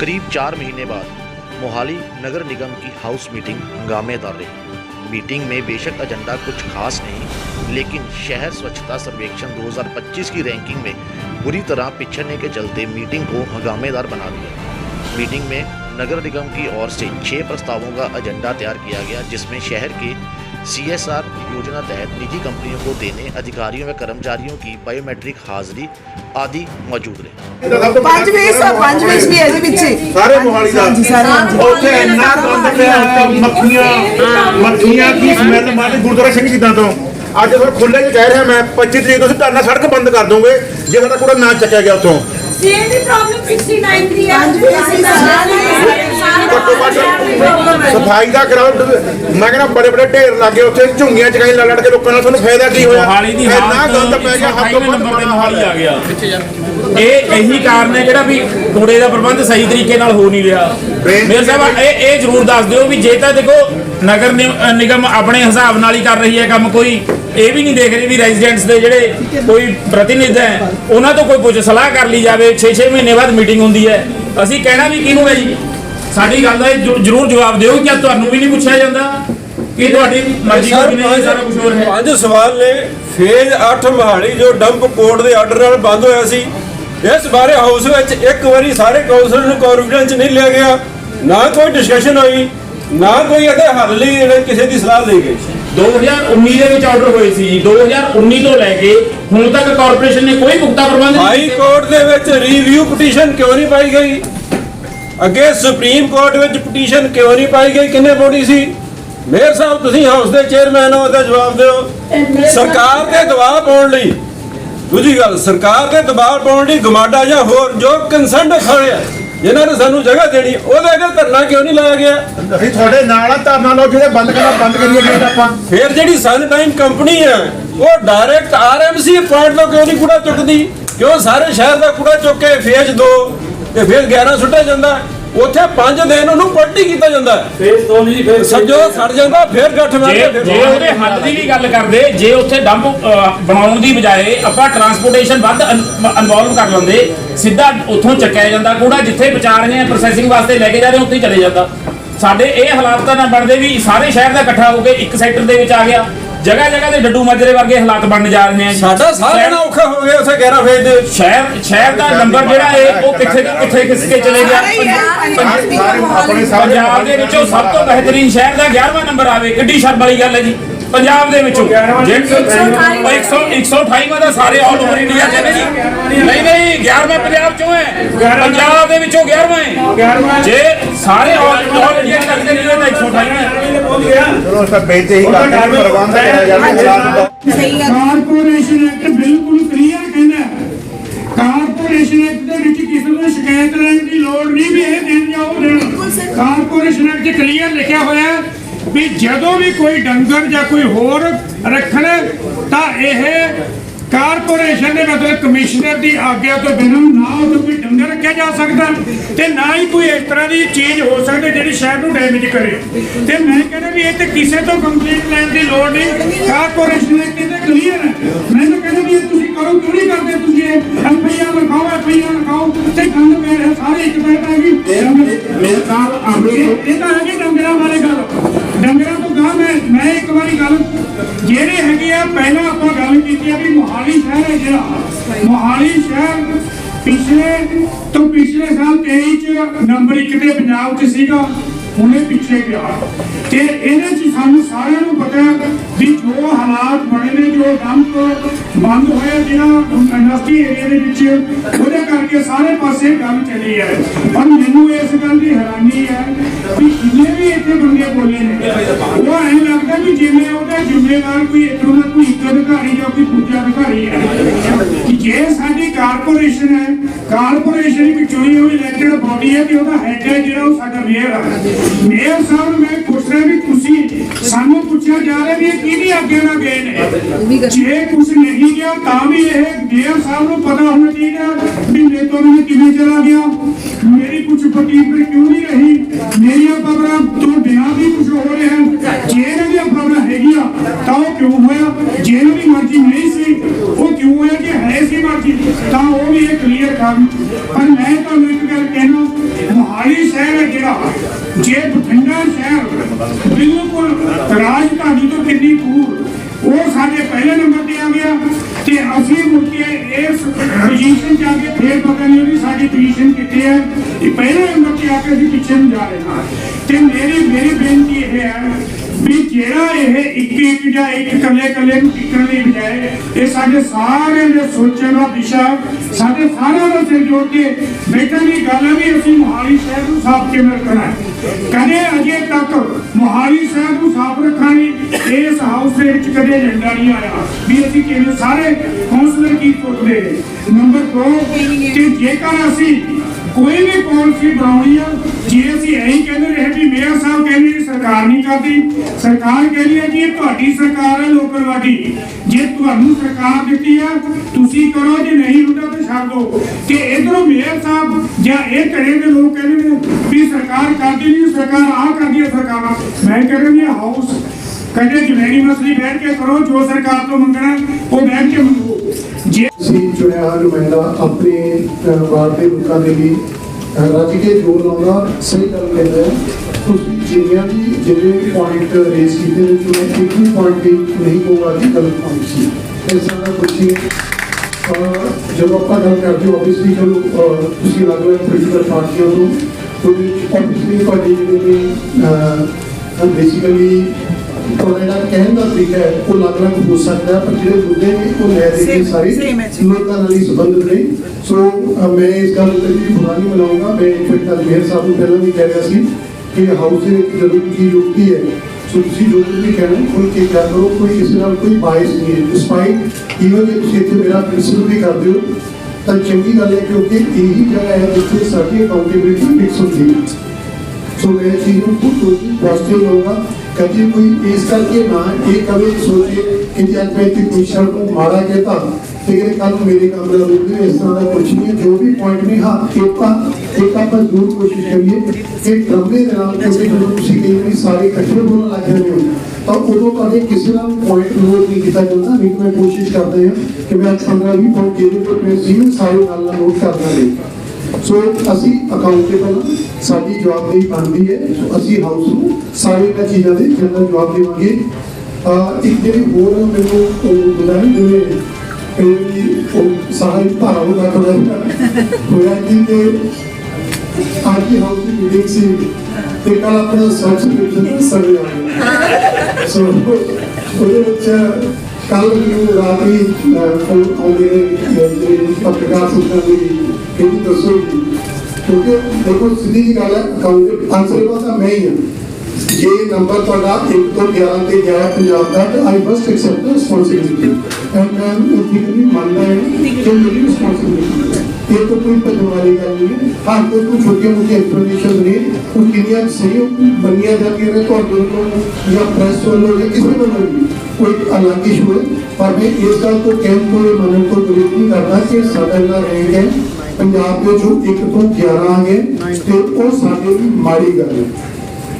करीब चार महीने बाद मोहाली नगर निगम की हाउस मीटिंग हंगामेदार रही। मीटिंग में बेशक एजेंडा कुछ खास नहीं, लेकिन शहर स्वच्छता सर्वेक्षण 2025 की रैंकिंग में बुरी तरह पिछड़ने के चलते मीटिंग को हंगामेदार बना दिया। मीटिंग में नगर निगम की ओर से छह प्रस्तावों का एजेंडा तैयार किया गया, जिसमें शहर के सीएसआर योजना तहत निजी कंपनियों को देने अधिकारियों व कर्मचारियों की बायोमेट्रिक हाजिरी आदि मौजूद रहे ਪੰਜ ਵੇਸ ਆ ਪੰਜ ਵੇਸ ਵੀ ਹੈ ਜੀ ਪਿੱਛੇ ਸਾਰੇ ਮੋਹਾਲੀ ਦਾ ਹਾਂਜੀ ਸਾਰੇ ਹਾਂਜੀ ਉੱਥੇ ਇੰਨਾ ਗੰਦ ਪਿਆ ਉੱਤੇ ਮੱਖੀਆਂ ਮੱਖੀਆਂ ਦੀ ਸਮੈਲ ਮਾਰਦੀ ਗੁਰਦੁਆਰਾ ਸਿੰਘ ਸ਼ਹੀਦਾਂ ਤੋਂ ਅੱਜ ਫਿਰ ਖੁੱਲੇ ਚ ਕਹਿ ਰਿਹਾ ਮੈਂ 25 ਤਰੀਕ ਤੋਂ ਅਸੀਂ ਧਰਨਾ ਸੜਕ ਬੰਦ ਕਰ ਦੋਗੇ ਜੇ ਸਾਡਾ ਕੂੜਾ ਨਾ ਚੱਕਿਆ ਗਿਆ ਉੱਥੋਂ ਸੇਮ ਦੀ ਪ੍ਰੋਬਲਮ 69 ਦੀ ਹੈ ਪੰਜ ਵੇਸ ਹੀ ਘੱਟੋ ਘੱਟ ਸਫ਼ਾਈ ਦਾ ਕਰਾਓ ਮੈਂ ਕਹਿੰਦਾ ਬੜੇ ਬੜੇ ਢੇਰ ਲੱਗੇ ਉੱਥੇ ਝੁੰਗੀਆਂ ਚਕਾਈ ਲੜ ਲੜ ਕੇ ਲੋਕਾਂ ਨਾਲ ਤੁਹਾਨੂੰ ਫਾਇਦਾ ਕੀ ਹੋਇਆ? ਦੀ ਇੰਨਾ ਗੰਦ ਪੈ ਗਿਆ ਹੱਥੋਂ 28ਵੇਂ ਵੱਧ ਨੰਬਰ ਤੇ ਮੋਹਾਲੀ ਆ ਗਿਆ। ਇਹ ਇਹੀ ਕਾਰਨ ਹੈ ਜਿਹੜਾ ਵੀ ਕੂੜੇ ਦਾ ਪ੍ਰਬੰਧ ਸਹੀ ਤਰੀਕੇ ਨਾਲ ਹੋ ਨਹੀਂ ਰਿਹਾ। ਮੇਰੇ ਸਾਹਿਬ ਇਹ ਇਹ ਜ਼ਰੂਰ ਦੱਸ ਦਿਓ ਵੀ ਜੇ ਤਾਂ ਦੇਖੋ ਨਗਰ ਨਿਗਮ ਆਪਣੇ ਹਿਸਾਬ ਨਾਲ ਹੀ ਕਰ ਰਹੀ ਹੈ ਕੰਮ ਕੋਈ। ਇਹ ਵੀ ਨਹੀਂ ਦੇਖ ਰਹੀ ਵੀ ਰੈਜ਼ੀਡੈਂਟਸ ਦੇ ਜਿਹੜੇ ਕੋਈ ਪ੍ਰਤੀਨਿਧ ਹੈ ਉਹਨਾਂ ਤੋਂ ਕੋਈ ਪੁੱਛ ਸਲਾਹ ਕਰ ਲਈ ਜਾਵੇ। 6-6 ਮਹੀਨੇ ਬਾਅਦ ਮੀਟਿੰਗ ਹੁੰਦੀ ਹੈ। ਅਸੀਂ ਕਹਿਣਾ ਵੀ ਕਿਹਨੂੰ ਹੈ ਜੀ? ਸਾਡੀ ਗੱਲ ਦਾ ਜ਼ਰੂਰ ਜਵਾਬ ਦਿਓ ਕਿ ਤੁਹਾਨੂੰ ਵੀ ਨਹੀਂ ਪੁੱਛਿਆ ਜਾਂਦਾ। ਕਿ ਤੁਹਾਡੀ ਮਰਜ਼ੀ ਬਿਨਾਂ ਇਹ ਸਾਰਾ ਕੁਝ ਹੋ ਰਿਹਾ ਹੈ। ਪੰਜ ਸਵਾਲ ਨੇ। ਫੇਜ਼ 8 ਮਹਾਲੀ ਜੋ ਡੰਪ ਕੋਰਟ ਦੇ ਆਰਡਰ ਨਾਲ ਬੰਦ ਹੋਇਆ ਸੀ। ਇਸ ਬਾਰੇ ਹਾਊਸ ਵਿੱਚ ਇੱਕ ਵਾਰੀ ਸਾਰੇ ਕਾਉਂਸਲਰ ਨੂੰ ਕੌਨਫੀਡੈਂਸ ਨਹੀਂ ਲਿਆ ਗਿਆ। ਨਾ ਕੋਈ ਡਿਸਕਸ਼ਨ ਹੋਈ ਨਾ ਕੋਈ ਇਹਦੇ ਹੱਲ ਲਈ ਇਹਨੇ ਕਿਸੇ ਦੀ ਸਲਾਹ ਲਈ ਗਈ 2019 ਦੇ ਵਿੱਚ ਆਰਡਰ ਹੋਏ ਸੀ ਜੀ 2019 ਤੋਂ ਲੈ ਕੇ ਹੁਣ ਤੱਕ ਕਾਰਪੋਰੇਸ਼ਨ ਨੇ ਕੋਈ ਪੁਖਤਾ ਪ੍ਰਬੰਧ ਨਹੀਂ ਹਾਈ ਕੋਰਟ ਦੇ ਵਿੱਚ ਰਿਵਿਊ ਪਟੀਸ਼ਨ ਕਿਉਂ ਨਹੀਂ ਪਾਈ ਗਈ? ਅੱਗੇ ਸੁਪਰੀਮ ਕੋਰਟ ਵਿੱਚ ਪਟੀਸ਼ਨ ਕਿਉਂ ਨਹੀਂ ਪਾਈ ਗਈ? ਕਿੰਨੇ ਬੋਡੀ ਸੀ? ਮੇਅਰ ਸਾਹਿਬ ਤੁਸੀਂ ਹਾਊਸ ਦੇ ਚੇਅਰਮੈਨ ਹੋ ਉਹਦਾ ਜਵਾਬ ਦਿਓ। ਸਰਕਾਰ ਤੇ ਦਬਾਅ ਪਾਉਣ ਲਈ। ਦੂਜੀ ਗੱਲ ਸਰਕਾਰ ਤੇ ਦਬਾਅ ਪਾਉਣ ਲਈ ਗਮਾਡਾ ਜਾਂ ਹੋਰ ਜੋ ਕੰਸਰਨਡ ਖੜੇ ਆ। ਜਿਨ੍ਹਾਂ ਨੇ ਸਾਨੂੰ ਜਗ੍ਹਾ ਦੇਣੀ ਉਹਦੇ ਅੱਗੇ ਧਰਨਾ ਕਿਉਂ ਨਹੀਂ ਲਾਇਆ ਗਿਆ? ਅਸੀਂ ਤੁਹਾਡੇ ਨਾਲ ਆ ਧਰਨਾ ਲਓ ਜਿਹੜੇ ਬੰਦ ਕਰਨਾ ਬੰਦ ਕਰੀਏ ਗੇਟ ਆਪਾਂ। ਫਿਰ ਜਿਹੜੀ ਸਨਟਾਈਮ ਕੰਪਨੀ ਹੈ ਉਹ ਡਾਇਰੈਕਟ ਆਰਐਮਸੀ ਪੁਆਇੰਟ ਤੋਂ ਕਿਉਂ ਨਹੀਂ ਕੂੜਾ ਚੁੱਕਦੀ? ਕਿਉਂ ਸਾਰੇ ਸ਼ਹਿਰ ਦਾ ਕੂੜਾ ਚੁੱਕ ਕੇ ਫੇਜ਼ 2 ਤੇ ਫਿਰ 11 ਸੁੱਟਿਆ ਜਾਂਦਾ? ਉੱਥੇ 5 ਦਿਨ ਉਹਨੂੰ ਪਲਟੀ ਕੀਤਾ ਜਾਂਦਾ ਫੇਜ਼ 2 ਨਹੀਂ ਫਿਰ ਸੱਜੋ ਸੜ ਜਾਂਦਾ ਫਿਰ ਗੱਠ ਮਾਰ ਜੇ ਕੇ ਫਿਰ ਜੇ ਉਹਦੇ ਹੱਲ ਦੀ ਵੀ ਗੱਲ ਕਰਦੇ ਜੇ ਉੱਥੇ ਡੰਪ ਅਹ, ਬਣਾਉਣ ਦੀ ਬਜਾਏ ਆਪਾਂ ਟਰਾਂਸਪੋਰਟੇਸ਼ਨ ਵੱਧ ਇਨਵੋਲਵ ਕਰ ਲੈਂਦੇ ਸਿੱਧਾ ਉੱਥੋਂ ਚੱਕਿਆ ਜਾਂਦਾ ਕੂੜਾ ਜਿੱਥੇ ਵਿਚਾਰ ਰਹੇ ਆ ਪ੍ਰੋਸੈਸਿੰਗ ਵਾਸਤੇ ਲੈ ਕੇ ਜਾ ਰਹੇ ਉੱਥੇ ਹੀ ਚਲੇ ਜਾਂਦਾ। ਸਾਡੇ ਇਹ ਹਾਲਾਤ ਤਾਂ ਨਾ ਬਣਦੇ ਵੀ ਸਾਰੇ ਸ਼ਹਿਰ ਦਾ ਇਕੱਠਾ ਹੋ ਕੇ ਇੱਕ ਸੈਕਟਰ ਦੇ ਵਿੱਚ ਆ ਗਿਆ। ਜਗ੍ਹਾ ਜਗ੍ਹਾ ਤੇ ਡੱਡੂ ਮਾਜਰੇ ਵਰਗੇ ਹਾਲਾਤ ਬਣਨ ਜਾ ਰਹੇ ਜੀ। ਸਾਡਾ ਸਾਰਾ ਨਾ ਔਖਾ ਹੋ ਗਿਆ ਉੱਥੇ 11 ਫੇਜ਼ ਦੇ। ਸ਼ਹਿਰ ਸ਼ਹਿਰ ਦਾ ਨੰਬਰ ਜਿਹੜਾ ਹੈ ਉਹ ਕਿੱਥੇ ਤੋਂ ਕਿੱਥੇ ਖਿਸ ਕੇ ਚਲੇ ਗਿਆ? ਆਪਣੇ ਪੰਜਾਬ ਦੇ ਵਿੱਚੋਂ ਸਭ ਤੋਂ ਬਿਹਤਰੀਨ ਸ਼ਹਿਰ ਦਾ 11ਵਾਂ ਨੰਬਰ ਆਵੇ ਕਿੱਡੀ ਸ਼ਰਮ ਵਾਲੀ ਗੱਲ ਹੈ ਜੀ। ਪੰਜਾਬ ਦੇ ਵਿੱਚੋਂ ਜੇ 100 128ਵਾਂ ਦਾ ਸਾਰੇ ਆਲ ਓਵਰ ਇੰਡੀਆ ਚ ਨਾ ਜੀ। ਨਹੀਂ ਨਹੀਂ 11ਵਾਂ ਪੰਜਾਬ ਚੋਂ ਹੈ। ਪੰਜਾਬ ਦੇ ਵਿੱਚੋਂ 11ਵਾਂ ਹੈ। ਜੇ ਸਾਰੇ ਆਲ ਆਲ ਇੰਡੀਆ ਚ ਲੱਗਦੇ ਨਹੀਂ ਤਾਂ 128ਵਾਂ ਕਰਦੇ ਹਾਂ ਕਿ ਪ੍ਰਬੰਧ ਕਰਿਆ ਜਾਵੇ ਹਾਲਾਤ ਦਾ। ਸਹੀ ਗੱਲ ਕਾਰਪੋਰੇਸ਼ਨ ਐਕਟ ਬਿਲਕੁਲ ਕਲੀਅਰ ਕਹਿੰਦਾ ਹੈ। ਕਾਰਪੋਰੇਸ਼ਨ ਐਕਟ ਦੇ ਵਿੱਚ ਕਿਸੇ ਨੂੰ ਸ਼ਿਕਾਇਤ ਲੈਣ ਦੀ ਲੋੜ ਨਹੀਂ ਵੀ ਇਹ ਦੇਣ ਜਾਂ ਉਹ ਦੇਣ। ਕਾਰਪੋਰੇਸ਼ਨ ਐਕਟ 'ਚ ਕਲੀਅਰ ਲਿਖਿਆ ਹੋਇਆ ਹੈ ਵੀ ਜਦੋਂ ਵੀ ਕੋਈ ਡੰਗਰ ਜਾਂ ਕੋਈ ਹੋਰ ਰੱਖਣ ਤਾਂ ਇਹ ਕਾਰਪੋਰੇਸ਼ਨ ਦੇ ਮਤਲਬ ਕਮਿਸ਼ਨਰ ਦੀ ਆਗਿਆ ਤੋਂ ਬਿਨਾਂ ਨਾ ਉਹ ਕੋਈ ਡੰਗਰ ਰੱਖਿਆ ਜਾ ਸਕਦਾ ਤੇ ਨਾ ਹੀ ਕੋਈ ਇਸ ਤਰ੍ਹਾਂ ਦੀ ਚੀਜ਼ ਹੋ ਸਕਦੀ ਜਿਹੜੀ ਸ਼ਹਿਰ ਨੂੰ ਡੈਮੇਜ ਕਰੇ। ਤੇ ਮੈਂ ਕਹਿੰਦਾ ਵੀ ਇਹ ਤੇ ਕਿਸੇ ਤੋਂ ਕੰਪਲੇਂਟ ਲੈਣ ਦੀ ਲੋੜ ਨਹੀਂ। ਕਾਰਪੋਰੇਸ਼ਨ ਨੇ ਕਿਤੇ ਕਲੀਅਰ ਹੈ। ਮੈਨੂੰ ਕਹਿੰਦਾ ਵੀ ਇਹ ਤੁਸੀਂ ਕਰੋ ਕਿਉਂ ਨਹੀਂ ਕਰਦੇ ਤੁਸੀਂ ਐਫ ਆਈ ਆਰ ਲਿਖਾਓ ਐਫ ਆਈ ਆਰ ਲਿਖਾਓ ਤੇ ਗੰਦ ਪੈ ਰਿਹਾ ਸਾਰੇ ਇੱਕ ਬੈਠ ਆ ਗਈ। ਮੇਰੇ ਨਾਲ ਆਵੇ ਇਹ ਤਾਂ ਹੈਗੀ ਡੰਗਰਾਂ ਬਾਰੇ ਗੱਲ। ਡੰਗਰਾਂ ਤੋਂ ਗਾਂ ਮੈਂ ਮੈਂ ਇੱਕ ਵਾਰੀ ਗੱਲ ਜਿਹੜੇ ਹੈਗੇ ਆ ਪਹਿਲਾਂ ਆਪਾਂ ਕੀਤੀ ਆ ਵੀ ਮੋਹਾਲੀ ਸ਼ਹਿਰ ਹੈ ਜਿਹੜਾ। ਮੋਹਾਲੀ ਸ਼ਹਿਰ ਪਿਛਲੇ ਤੋਂ ਪਿਛਲੇ ਸਾਲ 23 ਚ ਨੰਬਰ 1 ਤੇ ਪੰਜਾਬ 'ਚ ਸੀਗਾ। ਹੁਣੇ ਪਿੱਛੇ ਗਿਆ। ਤੇ ਇਹਦੇ 'ਚ ਸਾਨੂੰ ਸਾਰਿਆਂ ਨੂੰ ਪਤਾ ਹੈ ਵੀ ਜੋ ਹਾਲਾਤ ਬਣੇ ਨੇ, ਜੋ ਡੰਪ ਬੰਦ ਹੋਇਆ ਜਿਹੜਾ ਇੰਡਸਟਰੀ ਏਰੀਆ ਦੇ ਵਿੱਚ, ਉਹਦੇ ਕਰਕੇ ਸਾਰੇ ਪਾਸੇ ਗੱਲ ਚੱਲੀ ਹੈ। ਪਰ ਮੈਨੂੰ ਇਸ ਗੱਲ ਦੀ ਹੈਰਾਨੀ ਹੈ ਵੀ ਜਿੰਨੇ ਵੀ ਇੱਥੇ ਬੰਦੇ ਬੋਲੇ ਨੇ, ਉਹ ਐਂ ਲੱਗਦਾ ਵੀ ਜਿਵੇਂ ਉਹਦਾ ਜ਼ਿੰਮੇਵਾਰ ਕੋਈ ਇੱਥੋਂ ਦਾ ਕੋਈ ਇੱਕ ਅਧਿਕਾਰੀ ਜਾਂ ਕੋਈ ਦੂਜਾ ਅਧਿਕਾਰੀ ਹੈ। ਜੇ ਸਾਡੀ ਕਾਰਪੋਰੇਸ਼ਨ ਹੈ, ਕਾਰਪੋਰੇਸ਼ਨ ਵਿੱਚ ਚੁਣੀ ਹੋਈ ਇਲੈਕਟਡ ਬੋਡੀ ਹੈ ਤੇ ਉਹਦਾ ਹੈਡ ਹੈ ਜਿਹੜਾ ਉਹ ਸਾਡਾ ਮੇਅਰ ਹੈ ਮੇਅਰ ਸਾਹਿਬ ਨੂੰ ਮੈਂ ਪੁੱਛ ਰਿਹਾ ਵੀ ਤੁਸੀਂ ਸਾਨੂੰ ਪੁੱਛਿਆ ਜਾ ਰਿਹਾ ਵੀ ਇਹ ਕਿਹਦੀ ਆਗਿਆ ਨਾਲ ਗਏ ਨੇ? ਜੇ ਕੁਝ ਨਹੀਂ ਗਿਆ ਤਾਂ ਵੀ ਇਹ ਮੇਅਰ ਸਾਹਿਬ ਨੂੰ ਪਤਾ ਹੋਣਾ ਚਾਹੀਦਾ ਵੀ ਮੇਰੇ ਤੋਂ ਮੈਨੂੰ ਕਿਵੇਂ ਚਲਾ ਗਿਆ। ਮੇਰੀ ਕੁਝ ਪਰ ਕਿਉਂ ਨਹੀਂ ਰਹੀ? ਮੇਰੀਆਂ ਖਬਰਾਂ ਤੋਂ ਬਿਨਾਂ ਵੀ ਕੁਝ ਹੋ ਰਿਹਾ ਹੈ ਜੇ ਇਹਨਾਂ ਦੀਆਂ ਖਬਰਾਂ ਹੈਗੀਆਂ ਤਾਂ ਉਹ ਕਿਉਂ ਹੋਇਆ? ਜੇ ਇਹਨਾਂ ਦੀ ਮਰਜ਼ੀ ਨਹੀਂ ਸੀ ਉਹ ਕਿਉਂ ਹੋਇਆ ਕਿ ਹੈ ਸੀ ਮਰਜ਼ੀ? ਤਾਂ ਉਹ ਵੀ ਇਹ ਕਲੀਅਰ ਕਰਨ। ਪਰ ਮੈਂ ਤੁਹਾਨੂੰ ਇੱਕ ਗੱਲ ਕਹਿਣਾ ਹੋਏਗਾ ਜੇ ਬਠਿੰਡਾ ਸ਼ਹਿਰ, ਬਿਲਕੁਲ ਰਾਜਧਾਨੀ ਤੋਂ ਕਿੰਨੀ ਦੂਰ, ਉਹ ਸਾਡੇ ਪਹਿਲੇ ਨੰਬਰ ਤੇ ਆ ਗਿਆ ਤੇ ਅਸੀਂ ਮੁੜ ਕੇ ਇਸ ਪੋਜੀਸ਼ਨ 'ਚ ਕੇ ਫੇਰ ਪਤਾ ਨਹੀਂ ਉਹਦੀ ਸਾਡੀ ਪੋਜੀਸ਼ਨ ਕਿੱਥੇ ਹੈ। ਇਹ ਪਹਿਲੇ ਨੰਬਰ ਤੇ ਆ ਕੇ ਅਸੀਂ ਪਿੱਛੇ ਨੂੰ ਜਾ ਰਹੇ ਹਾਂ। ਤੇ ਮੇਰੀ ਮੇਰੀ ਬੇਨਤੀ ਇਹ ਹੈ ਵੀ ਜਿਹੜਾ ਇਹ ਇੱਕ ਇੱਕ ਜਾਂ ਇੱਕ ਇਕੱਲੇ ਇਕੱਲੇ ਨੂੰ ਟਿਕਣ ਦੀ ਬਜਾਏ, ਇਹ ਸਾਡੇ ਸਾਰਿਆਂ ਦੇ ਸੋਚਣ ਦਾ ਵਿਸ਼ਾ ਸਾਡੇ ਸਾਰਿਆਂ ਦਾ ਸਿਰ ਜੋੜ ਕੇ ਬੈਠਣ ਦੀ ਗੱਲ ਹੈ ਵੀ ਅਸੀਂ ਮੋਹਾਲੀ ਸ਼ਹਿਰ ਨੂੰ ਸਾਫ਼ ਕਿਵੇਂ ਰੱਖਣਾ ਹੈ। ਕਦੇ ਅਜੇ ਤੱਕ ਮੋਹਾਲੀ ਸ਼ਹਿਰ ਨੂੰ ਸਾਫ਼ ਰੱਖਣ ਲਈ ਇਸ ਹਾਊਸ ਦੇ ਵਿੱਚ ਕਦੇ ਏਜੰਡਾ ਨਹੀਂ ਆਇਆ, ਵੀ ਅਸੀਂ ਕਿਵੇਂ ਸਾਰੇ ਕੌਂਸਲਰ ਕੀ ਸੋਚਦੇ ਨੇ। ਨੰਬਰ 2 ਕਿ ਜੇਕਰ ਅਸੀਂ ਕੋਈ ਵੀ ਪਾਲਿਸੀ ਬਣਾਉਣੀ ਆ, ਜੇ ਅਸੀਂ ਐਂ ਕਹਿੰਦੇ ਰਹੇ ਮੇਅਰ ਸਾਹਿਬ ਕਹਿੰਦੇ ਸਰਕਾਰ ਨਹੀਂ ਕਰਦੀ। ਸਰਕਾਰ ਕਹਿੰਦੀ ਹੈ ਕਿ ਇਹ ਤੁਹਾਡੀ ਸਰਕਾਰ ਹੈ ਲੋਕਲਵਾਦੀ। ਜੇ ਤੁਹਾਨੂੰ ਸਰਕਾਰ ਦਿੱਤੀ ਆ ਤੁਸੀਂ ਕਰੋ। ਜੇ ਨਹੀਂ ਹੁੰਦਾ ਤਾਂ ਛੱਡ ਦਿਓ। ਕਿ ਇਧਰੋਂ ਮੇਅਰ ਸਾਹਿਬ ਜਾਂ ਇਹ ਧੜੇ ਦੇ ਲੋਕ ਕਹਿੰਦੇ ਨੇ ਵੀ ਸਰਕਾਰ ਕਰਦੀ ਨਹੀਂ ਸਰਕਾਰ ਆਹ ਕਰਦੀ ਹੈ ਸਰਕਾਰਾਂ। ਮੈਂ ਕਹਿੰਦਾ ਵੀ ਹਾਊਸ ਕਹਿੰਦੇ ਜਮੈਣੀ ਮਸਲੀ ਬੈਠ ਕੇ ਕਰੋ ਜੋ ਸਰਕਾਰ ਤੋਂ ਮੰਗਣਾ ਉਹ ਬੈਠ ਕੇ ਮੰਗੋ। ਜੇ ਸੀ ਚੁਣਿਆ ਨੁਮਾਇੰਦਾ ਆਪਣੇ ਅਹ, ਦੇ ਲੋਕਾਂ ਦੇ ਲਈ ਅਹ, ਕੇ ਜੋਰ ਲਾਉਣਾ ਸਹੀ ਗੱਲ ਕਹਿੰਦਾ ਹੈ। ਤੁਸੀਂ ਜਿੰਨੀਆਂ ਵੀ ਜਿਹੜੇ ਪੁਆਇੰਟ ਰੇਸ ਕੀਤੇ ਨੇ ਜੋ ਇੱਕ ਵੀ ਪੁਆਇੰਟ ਨਹੀਂ ਹੋਗਾ ਜੀ ਗਲਤ ਪੁਆਇੰਟ ਸੀ। ਇਸ ਤਰ੍ਹਾਂ ਦਾ ਜਦੋਂ ਆਪਾਂ ਗੱਲ ਕਰਦੇ ਹੋ ਆਬਵੀਅਸਲੀ ਜਦੋਂ ਅਹ, ਤੁਸੀਂ ਅਲੱਗ ਅਲੱਗ ਪੋਲੀਟੀਕਲ ਪਾਰਟੀਆਂ ਤੋਂ ਉਹਦੇ ਆਬਵੀਅਸਲੀ ਤੁਹਾਡੇ ਜਿਹੜੇ ਨੇ ਬੇਸਿਕਲੀ ਤੁਹਾਡਾ ਜਿਹੜਾ ਕਹਿਣ ਦਾ ਤਰੀਕਾ ਹੈ ਉਹ ਅਲੱਗ-ਅਲੱਗ ਹੋ ਸਕਦਾ ਪਰ ਜਿਹੜੇ ਮੁੱਦੇ ਨੇ ਉਹ ਲੈ ਦੇ ਕੇ ਸਾਰੇ। ਲੋਕਾਂ ਨਾਲ ਹੀ ਸੰਬੰਧਿਤ ਨੇ। ਸੋ ਮੈਂ ਇਸ ਗੱਲ ਤੇ ਵੀ ਬੁਰਾ ਨਹੀਂ ਮਨਾਉਂਗਾ ਮੈਂ ਅੱਜ ਮੇਰ ਸਾਹਿਬ ਨੂੰ ਪਹਿਲਾਂ ਵੀ ਕਹਿ ਰਿਹਾ ਸੀ ਕਿ ਹਾਊਸ ਦੇ ਵਿੱਚ ਵੀ ਚੀਜ਼ ਉੱਠਦੀ ਹੈ ਸੋ ਤੁਸੀਂ ਜੋ ਵੀ ਕਹਿਣਾ ਕੋਈ ਕੀ ਕਰ ਕਰੋ ਕੋਈ ਕਿਸੇ ਨਾਲ ਕੋਈ ਬਾਇਸ ਨਹੀਂ ਹੈ। ਡਿਸਪਾਈਟ ਈਵਨ ਜੇ ਤੁਸੀਂ ਇੱਥੇ ਮੇਰਾ ਕ੍ਰਿਟਿਸਿਜ਼ਮ ਵੀ ਕਰਦੇ ਹੋ ਤਾਂ ਚੰਗੀ ਗੱਲ ਹੈ ਕਿਉਂਕਿ ਇਹੀ ਜਗ੍ਹਾ ਹੈ ਜਿੱਥੇ ਸਾਡੀ ਅਕਾਊਂਟੇਬਿਲਿਟੀ ਫਿਕਸ ਹੁੰਦੀ ਹੈ। ਸੋ ਮੈਂ ਇਸ ਚੀਜ਼ ਨੂੰ ਖੁਦ ਤੋਂ ਪੋਜ਼ਿਟਿਵ ਲਊਂਗਾ ਕਦੀ ਕੋਈ ਇਸ ਕਰਕੇ ਨਾ ਇਹ ਕਦੇ ਸੋਚੇ ਕਿ ਜੇ ਅੱਜ ਮੈਂ ਇੱਥੇ ਕੋਈ ਸ਼ਰਤ ਨੂੰ ਮਾੜਾ ਕਹਿਤਾ ਤੇ ਕਿ ਕੱਲ ਨੂੰ ਮੇਰੇ ਕੰਮ ਦਾ ਰੂਪ ਇਸ ਤਰ੍ਹਾਂ ਦਾ ਕੁਝ ਨਹੀਂ ਹੈ। ਜੋ ਵੀ ਪੁਆਇੰਟ ਨੇ, ਹਾਂ ਇੱਕ ਤਾਂ ਇੱਕ ਆਪਾਂ ਜ਼ਰੂਰ ਕੋਸ਼ਿਸ਼ ਕਰੀਏ ਕਿ ਡਰਮੇ ਦੇ ਨਾਲ ਕਿਉਂਕਿ ਜਦੋਂ ਤੁਸੀਂ ਕਈ ਵਾਰੀ ਸਾਰੇ ਇਕੱਠੇ ਬੋਲਣ ਲੱਗ ਜਾਂਦੇ ਹੋ, ਤਾਂ ਉਦੋਂ ਕਦੇ ਕਿਸੇ ਨਾਲ ਪੁਆਇੰਟ ਨੋਟ ਨਹੀਂ ਕੀਤਾ ਜਾਂਦਾ। ਨਹੀਂ ਤਾਂ ਮੈਂ ਕੋਸ਼ਿਸ਼ ਕਰਦਾ ਹਾਂ ਕਿ ਮੈਂ 15 20 ਪੁਆਇੰਟ ਜਿਹੜੇ ਤੋਂ ਮੈਂ ਸੀ ਸਾਰੇ ਨਾਲ ਨਾਲ ਨੋਟ ਕਰਦਾ ਰਹੇ ਸੋ ਅਸੀਂ ਅਕਾਊਂਟੇਬਲ ਸਾਡੀ ਜਵਾਬਦੇਹੀ ਬਣਦੀ ਹੈ। ਸੋ ਅਸੀਂ ਹਾਊਸ ਨੂੰ ਸਾਰੇ ਇਹਨਾਂ ਚੀਜ਼ਾਂ ਦੇ ਜਨਰਲ ਜਵਾਬ ਦੇਵਾਂਗੇ। ਇੱਕ ਜਿਹੜੀ ਹੋਰ ਮੈਨੂੰ ਉਹ ਬੁਲਾਈ ਜਿਵੇਂ ਉਹ ਸਾਰਾ ਹੀ ਭਾਰਾ ਹੋ ਗਿਆ ਹੋਇਆ ਕਿ ਕਿ ਅੱਜ ਦੀ ਹਾਊਸ ਦੀ ਮੀਟਿੰਗ ਸੀ ਤੇ ਕੱਲ ਆਪਣਾ ਸਬਸਕ੍ਰਿਪਸ਼ਨ ਸਰਵੇ ਆ ਸੋ। ਉਹਦੇ ਵਿੱਚ ਕੱਲ ਮੈਨੂੰ ਰਾਤੀ ਫੋਨ ਆਉਂਦੇ ਨੇ, ਜਿਹੜੇ ਪੱਤਰਕਾਰ ਸੂਚਨਾ ਦੀ ਕਿ ਦੱਸੋ ਜੀ। ਕਿਉਂਕਿ ਦੇਖੋ ਸਿੱਧੀ ਜੀ ਗੱਲ ਹੈ ਅਕਾਊਂਟ ਆਨਸਰ ਤਾਂ ਮੈਂ ਹੀ ਹਾਂ ਜੇ ਨੰਬਰ ਤੁਹਾਡਾ 1 ਤੋਂ 11 ਤੇ ਗਿਆ ਹੈ ਪੰਜਾਬ ਦਾ ਤਾਂ I must accept the responsibility and ਮੈਂ ਇਥਿਕਲੀ ਮੰਨਦਾ ਹਾਂ ਕਿ ਮੇਰੀ ਰਿਸਪੌਂਸਿਬਿਲਿਟੀ ਹੈ ਇਹ ਤਾਂ ਕੋਈ ਭੱਜਣ ਵਾਲੀ ਗੱਲ ਨਹੀਂ ਹੈ ਹਾਂ ਕੋਈ ਕੋਈ ਛੋਟੀਆਂ ਮੋਟੀਆਂ ਇਨਫੋਰਮੇਸ਼ਨ ਨੇ ਉਹ ਕਿੰਨੀਆਂ ਸਹੀ ਮੰਨੀਆਂ ਜਾਂਦੀਆਂ ਨੇ ਤੁਹਾਡੇ ਵੱਲੋਂ ਜਾਂ ਪ੍ਰੈਸ ਵੱਲੋਂ ਜਾਂ ਕਿਸੇ ਵੱਲੋਂ ਵੀ ਕੋਈ ਅਲੱਗ ਇਸ਼ੂ ਹੈ ਪਰ ਮੈਂ ਇਸ ਗੱਲ ਤੋਂ ਕਹਿਣ ਤੋਂ ਇਹ ਮੰਨਣ ਤੋਂ ਗੁਰੇਜ਼ ਨਹੀਂ ਕਰਦਾ ਕਿ ਸਾਡਾ ਜਿਹੜਾ ਰੈਂਕ ਹੈ ਪੰਜਾਬ ਦੇ ਜੋ 1 ਤੋਂ 11 ਆ ਗਏ ਤੇ ਉਹ ਸਾਡੇ ਲਈ ਮਾੜੀ ਗੱਲ ਹੈ।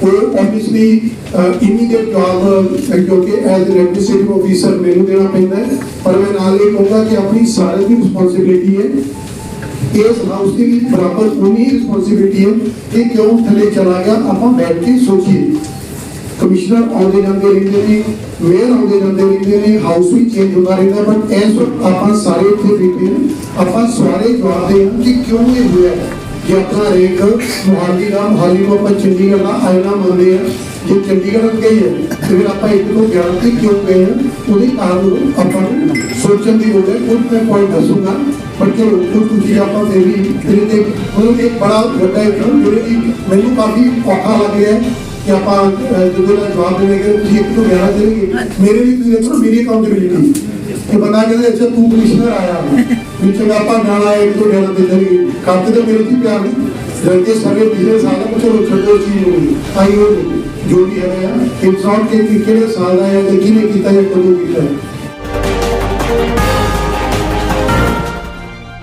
ਉਹ ਆਬਵੀਅਸਲੀ ਇਮੀਡੀਏਟ ਜੌਬ ਕਿਉਂਕਿ ਐਜ਼ ਐਨ ਐਡਮਿਨਿਸਟ੍ਰੇਟਿਵ ਆਫੀਸਰ ਮੈਨੂੰ ਦੇਣਾ ਪੈਂਦਾ ਹੈ, ਪਰ ਮੈਂ ਨਾਲ ਇਹ ਕਹੂੰਗਾ ਕਿ ਆਪਣੀ ਸਾਰਿਆਂ ਦੀ ਰਿਸਪੌਂਸਿਬਿਲਿਟੀ ਹੈ। ਇਸ ਹਾਊਸ ਦੀ ਵੀ ਬਰਾਬਰ ਉਨੀ ਰਿਸਪੌਂਸਿਬਿਲਿਟੀ ਹੈ ਕਿ ਕਿਉਂ ਥੱਲੇ ਚਲਾ ਗਿਆ, ਆਪਾਂ ਬੈਠ ਕੇ ਸੋਚੀਏ। ਕਮਿਸ਼ਨਰ ਆਉਂਦੇ ਜਾਂਦੇ ਰਹਿੰਦੇ ਨੇ, ਮੇਅਰ ਆਉਂਦੇ ਜਾਂਦੇ ਰਹਿੰਦੇ ਨੇ ਹਾਊਸ ਵੀ ਚੇਂਜ ਹੁੰਦਾ ਰਹਿੰਦਾ ਬਟ ਇਸ ਵਕਤ ਆਪਾਂ ਸਾਰੇ ਇੱਥੇ ਬੈਠੇ ਹਾਂ, ਆਪਾਂ ਸਾਰੇ ਜਵਾਬ ਹਾਂ ਕਿ ਕਿਉਂ ਇਹ ਹੋਇਆ ਹੈ। ਰੇਕ ਮੁਹਾਲੀ ਦਾ, ਮੁਹਾਲੀ ਨੂੰ ਆਪਾਂ ਚੰਡੀਗੜ੍ਹ ਦਾ ਆਇਨਾ ਮੰਨਦੇ ਆ ਜੇ ਚੰਡੀਗੜ੍ਹ ਗਏ ਹੈ ਤੇ ਫਿਰ ਆਪਾਂ ਇੱਕ ਤੋਂ 11 ਤੇ ਕਿਉਂ ਗਏ ਹਾਂ, ਉਹਦੇ ਕਾਰਨ ਆਪਾਂ ਨੂੰ ਸੋਚਣ ਦੀ ਲੋੜ ਹੈ ਉਹ ਮੈਂ ਪੁਆਇੰਟ ਦੱਸੂਗਾ, ਪਰ ਚਲੋ ਉਹ ਤੁਸੀਂ ਆਪਾਂ ਫਿਰ ਵੀ ਇਹਦੇ ਤੇ ਮਤਲਬ ਇੱਕ ਬੜਾ ਵੱਡਾ ਇੱਕ, ਜਿਹੜੇ ਮੈਨੂੰ ਕਾਫੀ ਔਖਾ ਲੱਗ ਰਿਹਾ ਕਿ ਆਪਾਂ ਅਹ, ਜਦੋਂ ਦਾ ਜਵਾਬ ਦੇਣਗੇ ਤੁਸੀਂ ਇੱਕ ਤੋਂ 11 ਦੇਣਗੇ। ਮੇਰੇ ਲਈ ਤੁਸੀਂ ਦੇਖੋ ਮੇਰੀ ਅਕਾਊਂਟੇਬਿਲਿਟੀ ਕਿ ਬੰਦਾ ਕਹਿੰਦੇ ਅੱਛਾ ਤੂੰ ਕਮਿਸ਼ਨਰ ਆਇਆ। ਵਿੱਚ ਆਪਾਂ ਗਾਣਾ ਇੱਕ ਤੋਂ 11 ਦੇ ਦੇਣਗੇ। ਕਰਦੇ ਤਾਂ ਮੇਰੇ ਦੀ ਪਿਆਰ ਨਹੀਂ। ਜਦ ਸਾਰੇ ਪਿਛਲੇ ਸਾਲ ਦਾ ਚਲੋ ਛੱਡੋ ਚੀਜ਼ ਨੂੰ ਆਈ ਹੋ ਜੋ ਵੀ ਹੈ ਇਨਸਾਨ ਕੇ ਕਿ ਕਿਹੜੇ ਸਾਲ ਦਾ ਹੈ ਤੇ ਕਿਹਨੇ ਕੀਤਾ ਜਾਂ ਕਦੋਂ ਕੀਤਾ? ਹੈ